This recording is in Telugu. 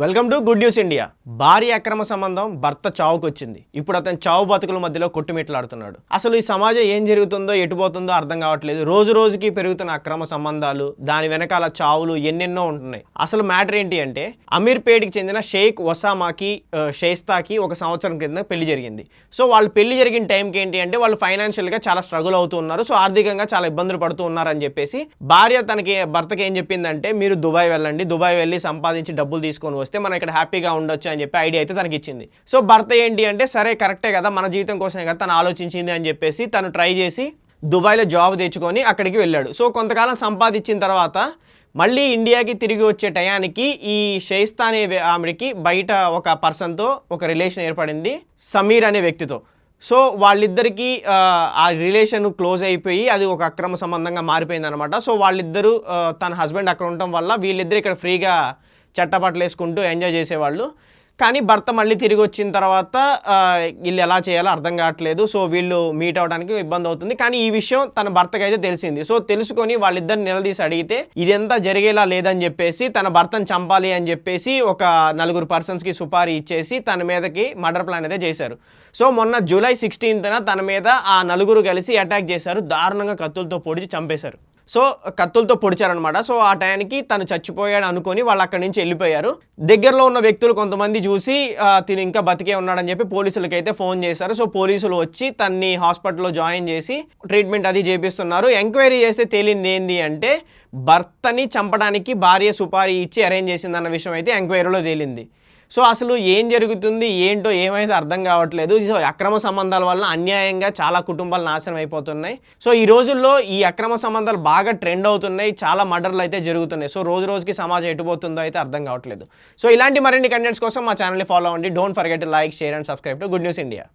Welcome to good news India భార్య అక్రమ సంబంధం భర్త చావుకు వచ్చింది ఇప్పుడు అతను చావు బతుకుల మధ్యలో కొట్టుమిట్లాడుతున్నాడు. అసలు ఈ సమాజం ఏం జరుగుతుందో ఎటుపోతుందో అర్థం కావట్లేదు. రోజు రోజుకి పెరుగుతున్న అక్రమ సంబంధాలు దాని వెనకాల చావులు ఎన్నెన్నో ఉంటున్నాయి. అసలు మ్యాటర్ ఏంటి అంటే అమీర్పేట్కి చెందిన షేక్ వసామాకి షేస్తాకి ఒక సంవత్సరం కింద పెళ్ళి జరిగింది. సో వాళ్ళు పెళ్ళి జరిగిన టైంకి ఏంటి అంటే వాళ్ళు ఫైనాన్షియల్గా చాలా స్ట్రగుల్ అవుతూ ఉన్నారు. సో ఆర్థికంగా చాలా ఇబ్బందులు పడుతూ ఉన్నారని చెప్పేసి భార్య తనకి భర్తకి ఏం చెప్పిందంటే మీరు దుబాయ్ వెళ్ళండి దుబాయ్ వెళ్ళి సంపాదించి డబ్బులు తీసుకొని వస్తే మనం ఇక్కడ హ్యాపీగా ఉండొచ్చు అని చెప్పి ఐడియా అయితే తనకి ఇచ్చింది సో భర్త ఏంటి అంటే సరే కరెక్టే కదా మన జీవితం కోసమే కదా తను ఆలోచించింది అని చెప్పేసి తను ట్రై చేసి దుబాయ్లో జాబ్ తెచ్చుకొని అక్కడికి వెళ్ళాడు. సో కొంతకాలం సంపాదించిన తర్వాత మళ్ళీ ఇండియాకి తిరిగి వచ్చే టయానికి ఈ షేస్తా అనే ఆమెకి బయట ఒక పర్సన్తో ఒక రిలేషన్ ఏర్పడింది సమీర్ అనే వ్యక్తితో. సో వాళ్ళిద్దరికీ ఆ, రిలేషన్ క్లోజ్ అయిపోయి అది ఒక అక్రమ సంబంధంగా మారిపోయింది అనమాట సో వాళ్ళిద్దరూ తన హస్బెండ్ అక్కడ ఉండటం వల్ల వీళ్ళిద్దరు ఇక్కడ ఫ్రీగా చట్టపట్లు వేసుకుంటూ ఎంజాయ్ చేసేవాళ్ళు. కానీ భర్త మళ్ళీ తిరిగి వచ్చిన తర్వాత వీళ్ళు ఎలా చేయాలో అర్థం కావట్లేదు. సో వీళ్ళు మీట్ అవ్వడానికి ఇబ్బంది అవుతుంది. కానీ ఈ విషయం తన భర్తకి అయితే తెలిసింది. సో తెలుసుకొని వాళ్ళిద్దరిని నిలదీసి అడిగితే ఇదంతా జరిగేలా లేదని చెప్పేసి తన భర్తను చంపాలి అని చెప్పేసి ఒక నలుగురు పర్సన్స్కి సుపారీ ఇచ్చేసి తన మీదకి మర్డర్ ప్లాన్ అయితే చేశారు. సో మొన్న జూలై సిక్స్టీన్త్న తన మీద ఆ నలుగురు కలిసి అటాక్ చేశారు. దారుణంగా కత్తులతో పొడిచి చంపేశారు. సో కత్తులతో పొడిచారనమాట సో ఆ టయానికి తను చచ్చిపోయాడు అనుకొని వాళ్ళు అక్కడి నుంచి వెళ్ళిపోయారు. దగ్గరలో ఉన్న వ్యక్తులు కొంతమంది చూసి తిను ఇంకా బతికే ఉన్నాడని చెప్పి పోలీసులకి అయితే ఫోన్ చేశారు. సో పోలీసులు వచ్చి తన్ని హాస్పిటల్లో జాయిన్ చేసి ట్రీట్మెంట్ అది చేపిస్తున్నారు. ఎంక్వైరీ చేస్తే తేలింది ఏంది అంటే భర్తని చంపడానికి భార్య సుపారీ ఇచ్చి అరేంజ్ చేసిందన్న విషయం అయితే ఎంక్వైరీలో తేలింది. సో అసలు ఏం జరుగుతుంది? ఏంటో ఏమైతే అర్థం కావట్లేదు. సో అక్రమ సంబంధాల వల్ల అన్యాయంగా చాలా కుటుంబాలు నాశనం అయిపోతున్నాయి. సో ఈ రోజుల్లో ఈ అక్రమ సంబంధాలు బాగా ట్రెండ్ అవుతున్నాయి. చాలా మర్డర్లు అయితే జరుగుతున్నాయి. సో రోజు రోజుకి సమాజం ఎటుపోతుందో అయితే అర్థం కావట్లేదు. సో ఇలాంటి మరిన్ని కంటెంట్స్ కోసం మా ఛానల్ని ఫాలో అవ్వండి. Don't forget like share and subscribe to good news India